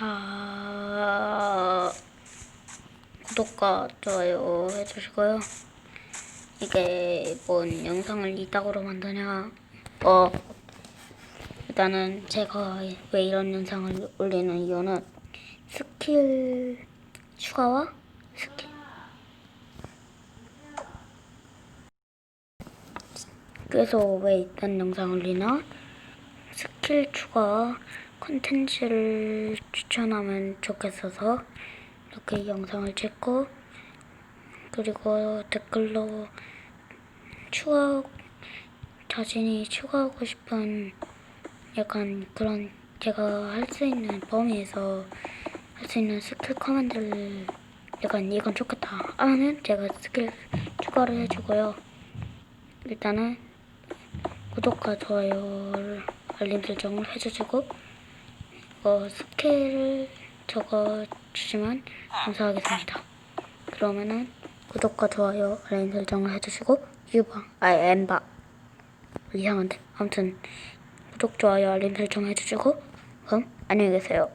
자, 구독과 좋아요 해주시고요. 이게 뭔 영상을 이따구로 만드냐? 어, 일단은 제가 왜 이런 영상을 올리는 이유는 스킬 추가와 스킬 그래서 왜 이딴 영상 올리나? 스킬 추가 콘텐츠를 추천하면 좋겠어서 이렇게 영상을 찍고 그리고 댓글로 추가 자신이 추가하고 싶은 약간 그런 제가 할 수 있는 범위에서 할 수 있는 스킬 커맨드를 약간 이건 좋겠다 하면 제가 스킬 추가를 해주고요. 일단은 구독과 좋아요를 알림 설정을 해주시고 어, 스킬을 적어주시면 감사하겠습니다. 그러면은 구독과 좋아요 알림 설정을 해주시고 유방 아 엠바 이상한데 아무튼 구독 좋아요 알림 설정 해주시고 그럼 안녕히 계세요.